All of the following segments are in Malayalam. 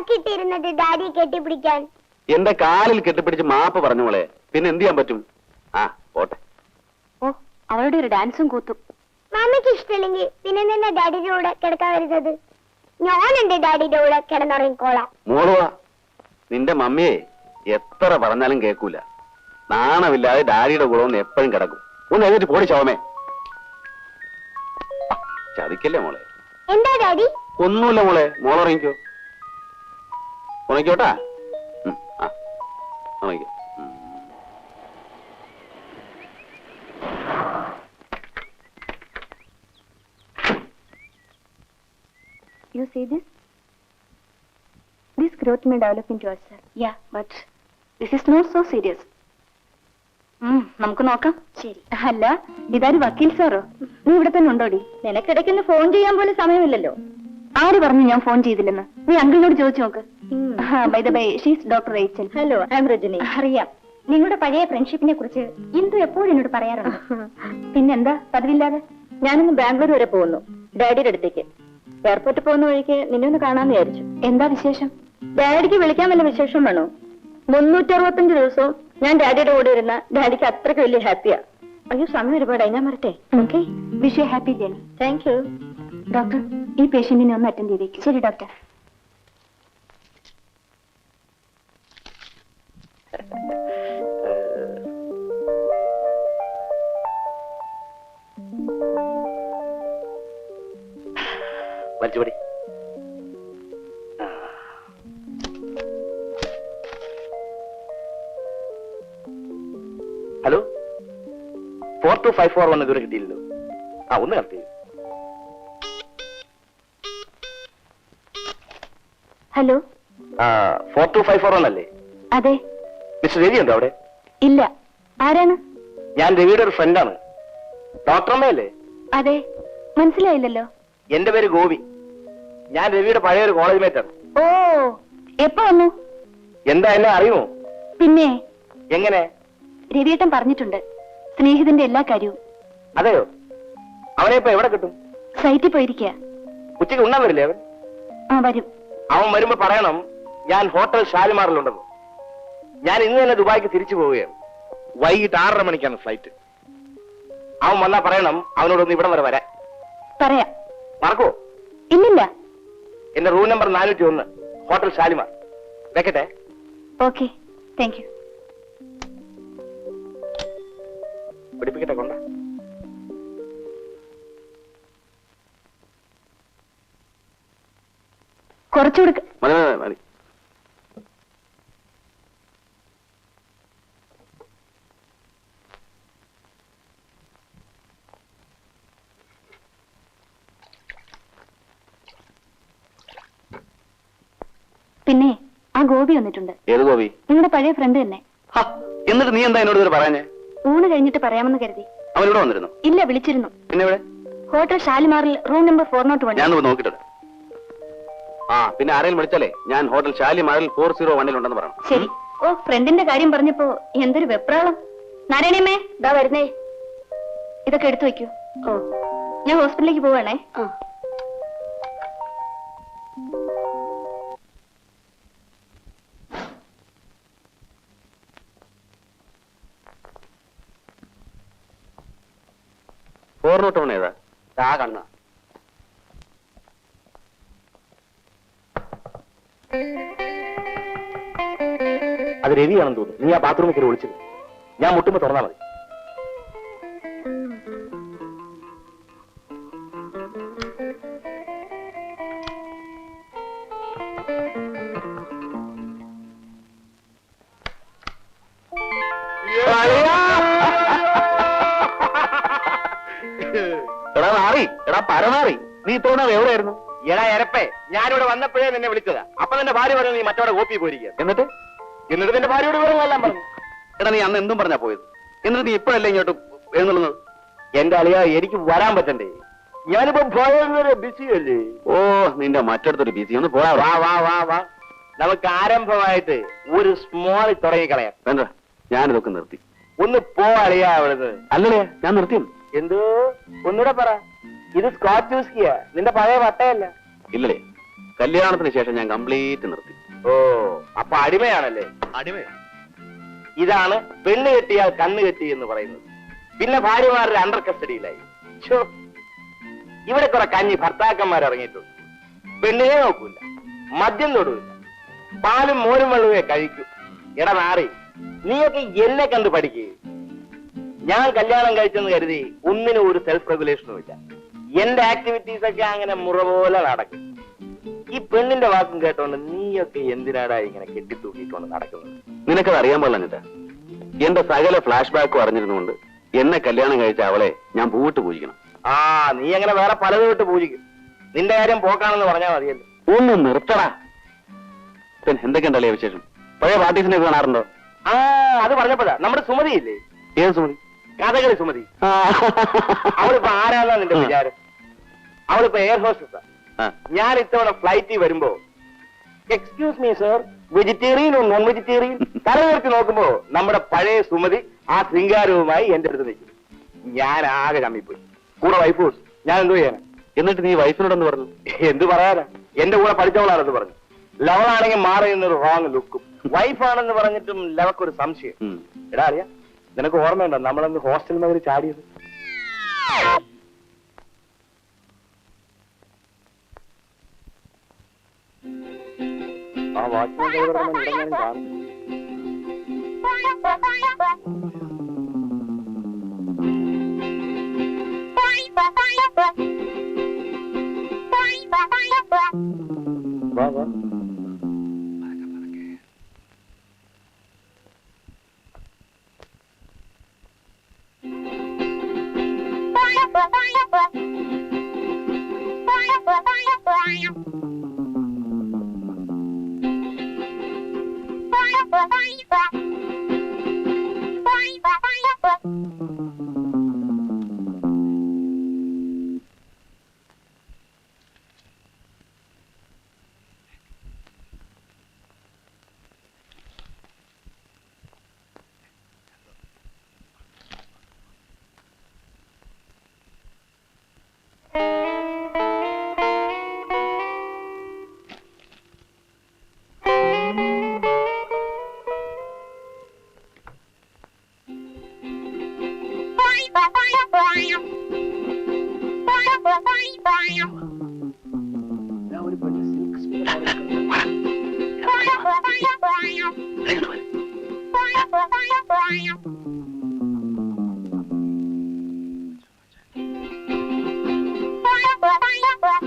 തലക്കിട്ടിരുന്നിട്ട് ഡാഡിയെ കെട്ടിപ്പിടിക്കാൻ. എന്റെ കാലിൽ കെട്ടിപ്പിടിച്ച് മാപ്പ് പറഞ്ഞു മോളെ. പിന്നെ എന്ത് ചെയ്യാൻ പറ്റും? ആ പോട്ടെ. ഓ അവളുടെ ഒരു ഡാൻസും കൂത്തും. മമ്മിക്ക് ഇഷ്ടമില്ലെങ്കിൽ പിന്നെ നിന്നെ ഡാഡിയുടെ കൂടെ കിടക്കാൻ വരുന്നത്. ഞാനുണ്ട് ഡാഡിയുടെ കൂടെ കിടന്നുറങ്ങിക്കോളാം മോളുവാ നിന്റെ മമ്മിയെ എത്ര പറഞ്ഞാലും കേൾക്കൂല. നാണമില്ലാതെ ഡാഡിയുടെ കൂടെ ഒന്ന് എപ്പോഴും കിടക്കും. ഒന്ന് എഴുതിട്ട് പോടി ശവമേ. ചതിക്കല്ലേ മോളെ? എന്താ ഡാഡി? ഒന്നുമില്ല മോളെ. മോളുറങ്ങിക്കോ ഉണക്കോട്ടാ ഉണക്കോ. You see this? This growth may develop into ulcer. Yeah, but this is not so serious. നമുക്ക് നോക്കാം ശരി അല്ല ഇതാര് വക്കീൽ സാറോ നീ ഇവിടെ തന്നെ ഉണ്ടോടി നിനക്കിടയ്ക്കൊന്ന് ഫോൺ ചെയ്യാൻ പോലും സമയമില്ലല്ലോ ആര് പറഞ്ഞു ഞാൻ ഫോൺ ചെയ്തില്ലെന്ന്? നീ അങ്കിളിനോട് ചോദിച്ചു നോക്ക്. By the by she's doctor Rachel hello I Rajani അറിയാം. നിങ്ങളുടെ പഴയ ഫ്രണ്ട്ഷിപ്പിനെ കുറിച്ച് ഇന്ദു എപ്പോഴും എന്നോട് പറയാറുണ്ട്. പിന്നെന്താ? പതിവില്ലാതെ? ഞാനിന്ന് ബാംഗ്ലൂർ വരെ പോകുന്നു. ഡാഡിയുടെ അടുത്തേക്ക്. എയർപോർട്ടിൽ പോകുന്ന വഴിക്ക് നിന്നെ ഒന്ന് കാണാന്ന് വിചാരിച്ചു. എന്താ വിശേഷം? ഡാഡിക്ക് വിളിക്കാൻ വല്ല വിശേഷം വേണോ? മുന്നൂറ്റി അറുപത്തഞ്ച് ദിവസവും ഞാൻ ഡാഡിയുടെ കൂടെ ഇരുന്ന ഡാഡിക്ക് അത്രയ്ക്ക് വലിയ ഹാപ്പിയാ അയ്യോ സമയം ഒരുപാടായി. ഞാൻ മറട്ടെ okay wish happy journey thank you doctor ഈ പേഷ്യന്റിനെ ഒന്ന് അറ്റൻഡ് ചെയ്തേക്കും. ശരി doctor. വലിച്ചുപടി hello? Four two five four one ഇതുവരെ കിട്ടിയില്ലല്ലോ. ആ ഒന്ന് കറക്റ്റ് ചെയ്യും. Hello? Four two five four അല്ലേ? അതെ. മിസ്റ്റർ രവി ഉണ്ടോ അവിടെ? ഇല്ല. ആരാണ്? ഞാൻ രവിയുടെ ഒരു ഫ്രണ്ടാണ് ഡോക്ടർ അമ്മയല്ലേ? അതെ. മനസ്സിലായില്ലല്ലോ. എന്റെ പേര് ഗോപി. ഞാൻ രവിയുടെ പഴയ ഒരു കോളേജ് മേറ്റാണ് ഓ എപ്പോ വന്നു? എന്താ എന്നെ അറിയുമോ? പിന്നെ? എങ്ങനെ? രവിയേട്ടൻ പറഞ്ഞിട്ടുണ്ട്. സ്നേഹിതന്റെ എല്ലാ കാര്യവും. അതെയോ? അവനെ ഇപ്പൊ എവിടെ കിട്ടും? സൈറ്റിൽ പോയിരിക്കുക ഉച്ചയ്ക്ക് ഉണ്ണാൻ വരില്ലേ അവൻ? ആ വരും. അവൻ വരുമ്പോ പറയണം ഞാൻ ഹോട്ടൽ ഷാലിമാറിലുണ്ടെന്ന്. ഞാൻ ഇന്ന് തന്നെ ദുബായിക്ക് തിരിച്ചു പോവുകയാണ്. വൈകിട്ട് ആറര മണിക്കാണ് ഫ്ലൈറ്റ് അവൻ വന്നാ പറയണം അവനോടൊന്ന് ഇവിടം വരെ വരാൻ. പറയാം. മറക്കോ ഇല്ലില്ല. എന്റെ റൂം നമ്പർ നാനൂറ്റി ഒന്ന് ഹോട്ടൽ ഷാലിമാർ. വെക്കട്ടെ. ഓക്കെ. Thank you. പിടിപ്പിക്കട്ടെ കൊണ്ട. കുറച്ചുകൂടെ പിന്നെ ആ ഗോപി വന്നിട്ടുണ്ട്. ഏത് ഗോപി? നിങ്ങളുടെ പഴയ ഫ്രണ്ട് തന്നെ. എന്നിട്ട് നീ എന്താ എന്നോട് ഇതുവരെ പറയാഞ്ഞേ ഊണ് കഴിഞ്ഞിട്ട് പറയാമെന്ന് കരുതി. അവൻ ഇവിടെ വന്നിരുന്നു? ഇല്ല വിളിച്ചിരുന്നു. പിന്നെ ഇവിടെ hotel ഷാലിമാറിൽ room number four nought one ഞാൻ നോക്കിട്ടുണ്ട് ആ പിന്നെ ആരെങ്കിലും വിളിച്ചാലേ? ഞാൻ ഹോട്ടൽ ഷാലിമാറിൽ ഫോർ സീറോ വണ്ണിൽ ഉണ്ടെന്ന് പറയണം. ശരി. ഓ ഫ്രണ്ടിന്റെ കാര്യം പറഞ്ഞപ്പോ എന്തൊരു വെപ്രാളം. നാരായണിയമ്മേ ഇതാ വരുന്നേ. ഇതൊക്കെ എടുത്തു വെക്കൂ. ഓ. ഞാൻ ഹോസ്പിറ്റലിലേക്ക് പോവാണേ. ഫോർ നോട്ട് വൺ ഏതാ ആ കണ്ണ. രവിയാണെന്ന് തോന്നുന്നു. നീ ആ ബാത്റൂമിൽ കയറി വിളിച്ചത് ഞാൻ മുട്ടുമ്പോ തുറന്നാ മതി. എടാ മാറി എടാ പരമാറി. നീ എവിടെയായിരുന്നു? എടാ എരപ്പേ ഞാനിവിടെ വന്നപ്പോഴേ നിന്നെ വിളിച്ചതാ. അപ്പൊ നിന്റെ ഭാര്യ പറഞ്ഞു നീ മറ്റവിടെ കോപ്പി പോയിരിക്കുക എന്നിട്ട്? എന്നിട്ട് നിന്റെ ഭാര്യയോട് വിവരങ്ങളെല്ലാം പറഞ്ഞു എടാ നീ അന്ന് എന്തും പറഞ്ഞാ പോയത്? എന്നിട്ട് നീ ഇപ്പോഴല്ലേ ഇങ്ങോട്ട് എഴുന്നള്ളുന്നത്? എന്റെ അളിയ എനിക്ക് വരാൻ പറ്റണ്ടേ? ഞാനിപ്പോ ഭയങ്കര ബിസി അല്ലേ ഓ നിന്റെ മറ്റടുത്തൊരു ബിസി. ഒന്ന് പോടാ. വാ വാ വാ വാ. നമുക്ക് ആരംഭമായിട്ട് ഒരു സ്മോൾ തുടങ്ങിക്കളയാം. വേണ്ട ഞാനിതൊക്കെ നിർത്തി. ഒന്ന് പോ അളിയാ അവിടുന്ന്. അല്ലല്ലേ ഞാൻ നിർത്തിയെന്ന് എന്തോ? ഒന്നുകൂടെ പറ. ഇത് സ്കോച്ച് നിന്റെ പഴയ വട്ടയല്ല. ഇല്ലല്ലേ കല്യാണത്തിന് ശേഷം ഞാൻ കംപ്ലീറ്റ് നിർത്തി. ഓ അപ്പൊ അടിമയാണല്ലേ? അടിമ ഇതാണ് പെണ്ണ് കെട്ടിയാൽ കണ്ണ് കെട്ടി എന്ന് പറയുന്നത്. പിന്നെ ഭാര്യമാരുടെ അണ്ടർ കസ്റ്റഡിയിലായി ഇവിടെ കുറെ കഞ്ഞി ഭർത്താക്കന്മാർ ഇറങ്ങിയിട്ടുണ്ട്. പെണ്ണിനെ നോക്കൂല. മദ്യം തൊടൂല. പാലും മോരും വെള്ളമേ കഴിക്കൂ. എടാ നാറി നീയൊക്കെ എന്നെ കണ്ട് പഠിക്കേ. ഞാൻ കല്യാണം കഴിച്ചെന്ന് കരുതി ഒന്നിനും ഒരു സെൽഫ് റെഗുലേഷനും ഇല്ല. എന്റെ ആക്ടിവിറ്റീസ് ഒക്കെ അങ്ങനെ മുറ പോലെ നടക്കും. ഈ പെണ്ണിന്റെ വാക്കും കേട്ടോണ്ട് നീയൊക്കെ എന്തിനാടാ ഇങ്ങനെ കെട്ടിത്തൂക്കിക്കൊണ്ട് നടക്കുന്നത്? നിനക്കത് അറിയാൻ പാടില്ല എന്റെ സകല ഫ്ലാഷ് ബാക്കും അറിഞ്ഞിരുന്നുകൊണ്ട് എന്നെ കല്യാണം കഴിച്ച അവളെ ഞാൻ പൂവിട്ട് പൂജിക്കണം. ആ നീ അങ്ങനെ വേറെ പലതും വിട്ട് പൂജിക്കും. നിന്റെ കാര്യം പോക്കാണെന്ന് പറഞ്ഞാൽ മതിയല്ലോ. ഒന്ന് നിർത്തടാ. പിന്നെ എന്തൊക്കെയുണ്ടല്ലേ വിശേഷം? പഴയ പാർട്ടീസിനെ കാണാറുണ്ടോ? ആ അത് പറഞ്ഞപ്പോഴാ. നമ്മുടെ സുമതി ഇല്ലേ? ഏത് സുമതി? കഥകളി സുമതി. അവളിപ്പോ ആരാന്നാ നിന്റെ. വിചാരം? അവളിപ്പോ എയർ ഹോസ്റ്റസാ. ഞാൻ ഇത്തവണ ഫ്ലൈറ്റിൽ വരുമ്പോ excuse me sir vegetarian non vegetarian തല ഉയർത്തി നോക്കുമ്പോ നമ്മുടെ പഴയ സുമതി ആ ശൃംഗാരവുമായി എന്റെ അടുത്ത് നിൽക്കും ഞാൻ ആകെ കമ്മിപ്പോയി കൂടെ വൈഫ് ഞാൻ എന്തോ ചെയ്യാനാ? എന്നിട്ട് നീ വൈഫിനോടൊന്ന് പറഞ്ഞു? എന്ത് പറയാനാ? എന്റെ കൂടെ പഠിച്ചവളാണെന്ന് പറഞ്ഞു. ലവളാണെങ്കിൽ മാറി നിന്നൊരു റോങ് ലുക്കും വൈഫാണെന്ന് പറഞ്ഞിട്ടും ലവക്കൊരു സംശയം. എടാ അറിയാ. നിനക്ക് ഓർമ്മയുണ്ടോ നമ്മളന്ന് ഹോസ്റ്റലിൽ നിന്ന് ചാടിയത്? ആ വാച്ച്മാൻ കാണും വാ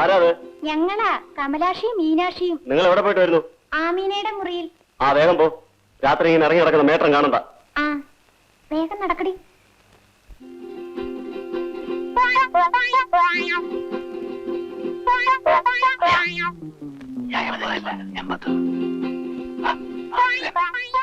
ആരാ അത് ഞങ്ങളാ കമലാക്ഷിയും മീനാക്ഷിയും. നിങ്ങൾ എവിടെ പോയിട്ട് വരുന്നു? ആമീനയുടെ മുറിയിൽ. ആ വേഗം പോ. രാത്രി ഇങ്ങനെ ഇറങ്ങി നടക്കുന്ന മേട്ടം കാണണ്ട. ആ വേഗം നടക്കടി. പാടില്ല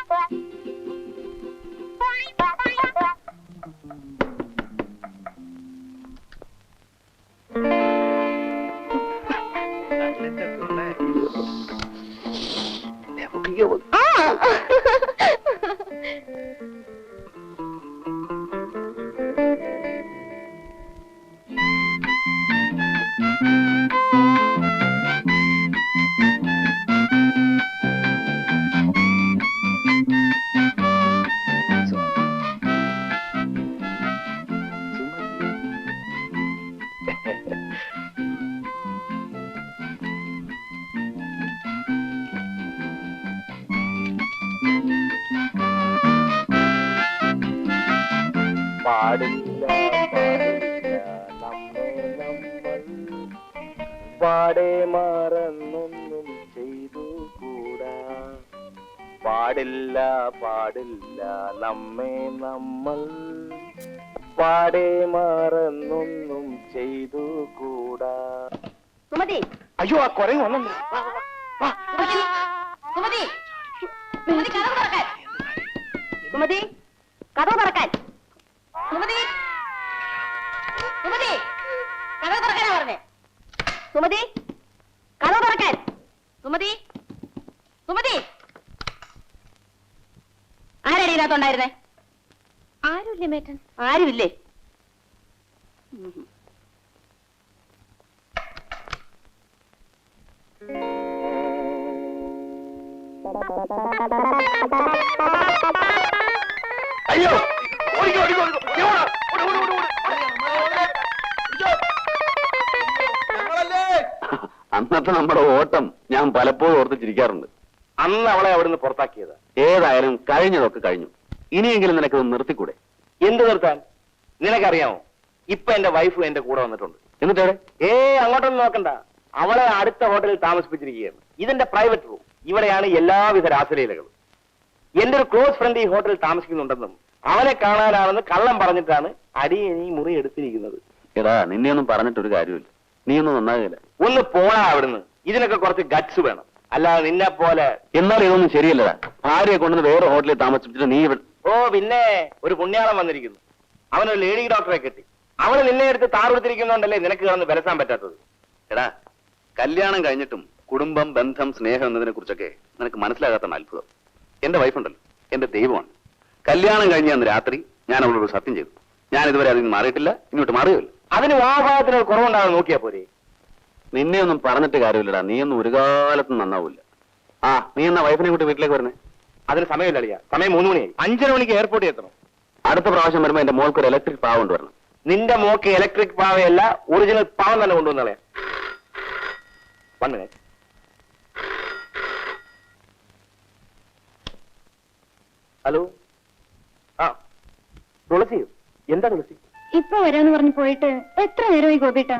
പാടെ മറന്നൊന്നും ചെയ്തു കൂടാ. പാടില്ല പാടില്ല നമ്മെ നമ്മൾ. പാടെ മറന്നൊന്നും ചെയ്തു കൂടാ. സുമതി. അയ്യോ ആ കുരങ്ങ് വന്നു. സുമതി. സുമതി കഥ തുറക്കാൻ. സുമതി കഥവ് തുറക്കാൻ. സുമതി കഥ തുറക്കാൻ. സുമതി സുമതി. ആരാടി ഇതിനകത്തുണ്ടായിരുന്നേ? ആരുമില്ല മേട്ടൻ? ആരുമില്ലേ? അയ്യോ ഓടിക്കോ ഓടിക്കോ ഓടിക്കോ. ഓടി, ഓടിക്കോ ഓടിക്കോ ഓട്, അന്നത്തെ നമ്മുടെ ഓട്ടം ഞാൻ പലപ്പോഴും ഓർത്ത് ചിരിക്കാറുണ്ട്. അന്ന് അവളെ അവിടുന്ന് പുറത്താക്കിയത്. ഏതായാലും കഴിഞ്ഞതൊക്കെ കഴിഞ്ഞു. ഇനിയെങ്കിലും നിനക്കത് നിർത്തിക്കൂടെ? എന്ത് നിർത്താൻ? നിനക്കറിയാമോ? ഇപ്പൊ എന്റെ വൈഫ് എന്റെ കൂടെ വന്നിട്ടുണ്ട്. എന്നിട്ട് എവിടെ? ഏ അങ്ങോട്ടൊന്നും നോക്കണ്ട. അവളെ അടുത്ത ഹോട്ടലിൽ താമസിപ്പിച്ചിരിക്കുകയാണ്. ഇതെന്റെ പ്രൈവറ്റ് റൂം ഇവിടെയാണ് എല്ലാവിധ രാസലീലകളും. എന്റെ ഒരു ക്ലോസ് ഫ്രണ്ട് ഈ ഹോട്ടലിൽ താമസിക്കുന്നുണ്ടെന്നും അവനെ കാണാനാണെന്ന് കള്ളം പറഞ്ഞിട്ടാണ് അടിയൻ ഈ മുറി എടുത്തിരിക്കുന്നത്. എടാ നിന്നെയൊന്നും പറഞ്ഞിട്ടൊരു കാര്യമില്ല. നീ ഒന്ന് നന്നാകില്ല ഒന്ന് പോടാ അവിടുന്ന്. ഇതിനൊക്കെ കുറച്ച് ഗട്സ് വേണം. അല്ലാതെ നിന്നെ പോലെ എന്നാലും ഇതൊന്നും ശരിയല്ലടാ. ഭാര്യയെ കൊണ്ടുവന്ന് വേറെ ഹോട്ടലിൽ താമസിപ്പിച്ചിട്ട് നീ ഇവിടെ ഓ പിന്നെ ഒരു പുണ്യാളം വന്നിരിക്കുന്നു. അവനൊരു ലേഡി ഡോക്ടറെ കെട്ടി. അവൾ നിന്നെ എടുത്ത് താറെടുത്തിരിക്കുന്നോണ്ടല്ലേ നിനക്ക് കിടന്ന് വിലസാൻ പറ്റാത്തത്? എടാ കല്യാണം കഴിഞ്ഞിട്ടും കുടുംബം ബന്ധം സ്നേഹം എന്നതിനെ കുറിച്ചൊക്കെ നിനക്ക് മനസ്സിലാകാത്ത അത്ഭുതം. എന്റെ വൈഫുണ്ടല്ലോ എന്റെ ദൈവമാണ്. കല്യാണം കഴിഞ്ഞ അന്ന് രാത്രി ഞാൻ അവളോട് സത്യം ചെയ്തു. ഞാൻ ഇതുവരെ അതിൽ നിന്ന് മാറിയിട്ടില്ല. ഇങ്ങോട്ട് മാറുകയില്ല. അതിന് വാഭാഗത്തിന് കുറവുണ്ടാകും നോക്കിയാ പോരെ. നിന്നെ ഒന്നും പറഞ്ഞിട്ട് കാര്യമില്ലടാ. നീ ഒന്നും ഒരു കാലത്തും നന്നാവില്ല. ആ നീ എന്നാ വൈഫിനെ കൂട്ടി വീട്ടിലേക്ക് വരുന്നേ? അതിന് സമയമില്ല അളിയ. സമയം മൂന്ന് മണിയായി. അഞ്ചര മണിക്ക് എയർപോർട്ടിൽ എത്തണം. അടുത്ത പ്രാവശ്യം വരുമ്പോ എന്റെ മോൾക്ക് ഒരു ഇലക്ട്രിക് പാവ കൊണ്ടുവരണം നിന്റെ മോക്ക് ഇലക്ട്രിക് പാവയല്ല ഒറിജിനൽ പാവം തന്നെ കൊണ്ടുവന്നാളെ വന്നേ. ഹലോ? ആ തുളസിയോ? എന്താ തുളസി? ഇപ്പൊ വരാന്ന് പറഞ്ഞു പോയിട്ട് എത്ര നേരമായി ഗോപിട്ട?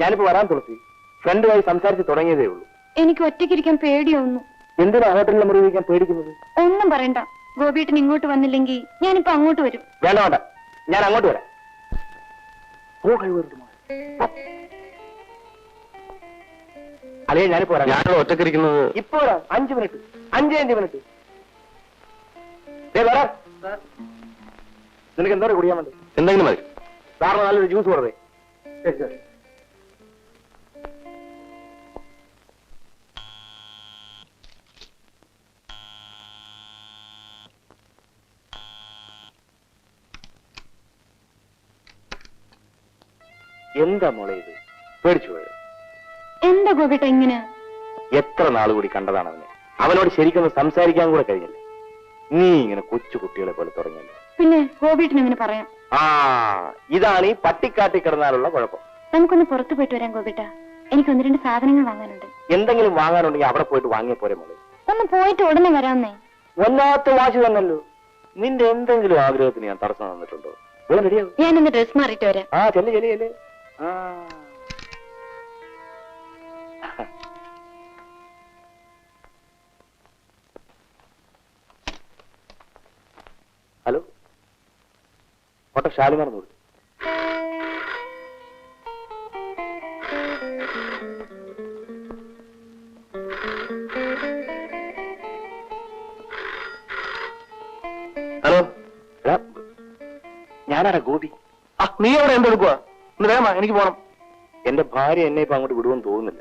ഞാനിപ്പോ വരാൻ തുളസി. ഫ്രണ്ടുമായി സംസാരിച്ച് തുടങ്ങിയതേ ഉള്ളൂ. എനിക്ക് ഒറ്റയ്ക്കിരിക്കാൻ പേടിയൊന്നു എന്തിനാ ഹോട്ടലിൽ മുറി വയ്ക്കാൻ പേടിക്കുന്നത്? ഒന്നും പറയണ്ട. ഗോപിട്ടൻ ഇങ്ങോട്ട് വന്നില്ലെങ്കിൽ ഞാനിപ്പോ അങ്ങോട്ട് വരും. വേണ്ട വേണ്ട. ഞാൻ അങ്ങോട്ട് വരാം. കഴിവരുത് അല്ലേ ഞാനിപ്പോ വരാം. ഞാനിവിടെ ഒറ്റക്കിരിക്കുന്നത് ഇപ്പൊ വരാം. അഞ്ചു മിനിറ്റ്. അഞ്ച് അഞ്ച് മിനിറ്റ്. ദേ വരാം. നിനക്ക് എന്താ കുടിയാൻ വേണ്ടി എന്തെങ്കിലും മതി. സാറിന് നല്ലൊരു ജ്യൂസ് കൊടുത്തേ. എന്താ മോളെ ഇത്? പേടിച്ചു പോയത് എന്താ ഗോപിട്ട ഇങ്ങനെ? എത്ര നാൾ കൂടി കണ്ടതാണ് അവനെ? അവനോട് ശരിക്കൊന്ന് സംസാരിക്കാൻ കൂടെ കഴിഞ്ഞില്ല? നീ ഇങ്ങനെ കൊച്ചു കുട്ടികളെ പോലെ തുടങ്ങിയല്ലോ. പിന്നെ ഗോപിട്ടൻ ഇങ്ങനെ പറയാം? ആ ഇതാണ് ഈ പട്ടിക്കാട്ടി കിടന്നാലുള്ള കുഴപ്പം. നമുക്കൊന്ന് പുറത്തു പോയിട്ട് വരാൻ ഗോപിട്ട. എനിക്ക് ഒന്ന് രണ്ട് സാധനങ്ങൾ വാങ്ങാനുണ്ട്. എന്തെങ്കിലും വാങ്ങാനുണ്ടെങ്കിൽ അവിടെ പോയിട്ട് വാങ്ങിയ പോരെ മോളെ. ഒന്ന് പോയിട്ട് ഉടനെ വരാമെന്നേ. ഒന്നാമത്തെ വാശി തന്നല്ലോ നിന്റെ എന്തെങ്കിലും ആഗ്രഹത്തിന് ഞാൻ തടസ്സം തന്നിട്ടുണ്ടോ? വേഗം ഞാൻ ഞാനൊന്ന് ഡ്രസ് മാറിയിട്ട് വരാം. ആ ചെല്ലേ ചെല്ലേ ചെല്ലേ. ആ ഹലോ ഓട്ടോ ഷാലിമാർ മറന്നു ഹലോ. ഞാനാരാ ഗോപി? ആ നീ അവിടെ എന്തെടുക്കുക എനിക്ക് പോണം. എന്റെ ഭാര്യ എന്നെ ഇപ്പൊ അങ്ങോട്ട് വിടുമെന്ന് തോന്നുന്നില്ല.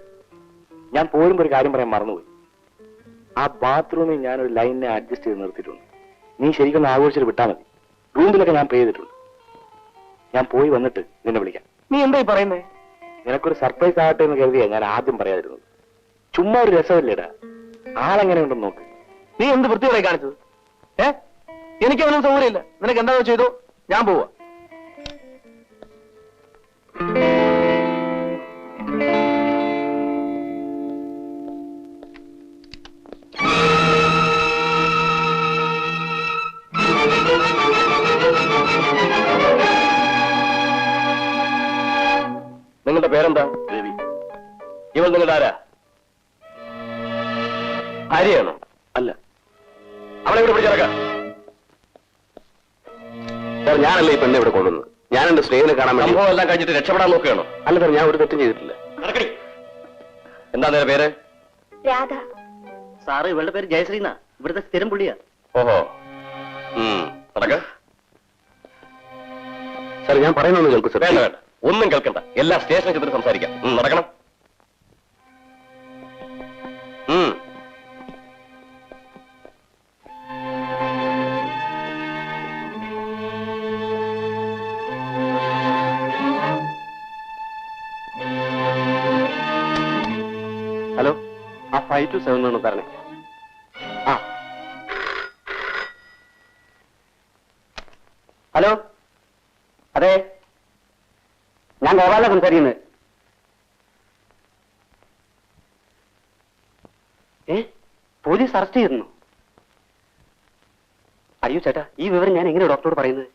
ഞാൻ പോരുമ്പോ ഒരു കാര്യം പറയാൻ മറന്നുപോയി. ആ ബാത്റൂമിൽ ഞാൻ ഒരു ലൈനിനെ അഡ്ജസ്റ്റ് ചെയ്ത് നിർത്തിയിട്ടുണ്ട്. നീ ശരിക്കും ആഘോഷിച്ചിട്ട് വിട്ടാൽ മതി. റൂമിലൊക്കെ ഞാൻ പേ ചെയ്തിട്ടുണ്ട്. ഞാൻ പോയി വന്നിട്ട് നിന്നെ വിളിക്കാം. നീ എന്തായി പറയുന്നേ? നിനക്കൊരു സർപ്രൈസ് ആകട്ടെ എന്ന് കരുതിയാ ഞാൻ ആദ്യം പറയാതിരുന്നത്. ചുമ്മാ ഒരു രസമല്ലേടാ? ആളെങ്ങനെ ഉണ്ടെന്ന് നോക്ക്. നീ എന്ത് വൃത്തിയോടെ കാണിച്ചത്? ഏ? എനിക്ക് അവനും സൗകര്യമില്ല. നിനക്ക് എന്താണോ ചെയ്തോ ഞാൻ പോവാ. നിങ്ങളുടെ പേരെന്താ? ദേവി ഇവൾ നിങ്ങളുടെ ആരാ? ഭാര്യയാണോ? അല്ല. അവളെ ഇവിടെ പിടിച്ചിറക്കാം സാർ ഞാനല്ല ഈ പെണ്ണെ ഇവിടെ കൊണ്ടുവന്നത്? ഞാൻ എന്റെ സ്നേഹിനെ കാണാൻ വേണ്ടി സംഭവം എല്ലാം കഴിഞ്ഞിട്ട് രക്ഷപ്പെടാൻ നോക്കുകയാണോ? അല്ല സാർ ഞാൻ ഒരു തെറ്റും ചെയ്തിട്ടില്ല. എന്താ നേരെ പേര്? രാധ. സാറ് ഇവളുടെ പേര് ജയശ്രീന ഇവിടുത്തെ സ്ഥിരം പുള്ളിയാ. ഓഹോ. നടക്ക. സാർ ഞാൻ പറയുന്നൊന്ന് കേൾക്കൂ സാർ. വേണ്ട വേണ്ട. ഒന്നും കേൾക്കണ്ട. എല്ലാ സ്റ്റേഷനിൽ ചെന്നിട്ട് സംസാരിക്കാം. നടക്കണം. ഹലോ ആ ഫൈവ് ടു സെവൻ ഒന്ന് തരണേ ഗോപാല സംസാരിക്കുന്നത് ഏ? പോലീസ് അറസ്റ്റ് ചെയ്തിരുന്നു? അയ്യോ ചേട്ടാ ഈ വിവരം ഞാൻ എങ്ങനെ ഡോക്ടറോട് പറയുന്നത്?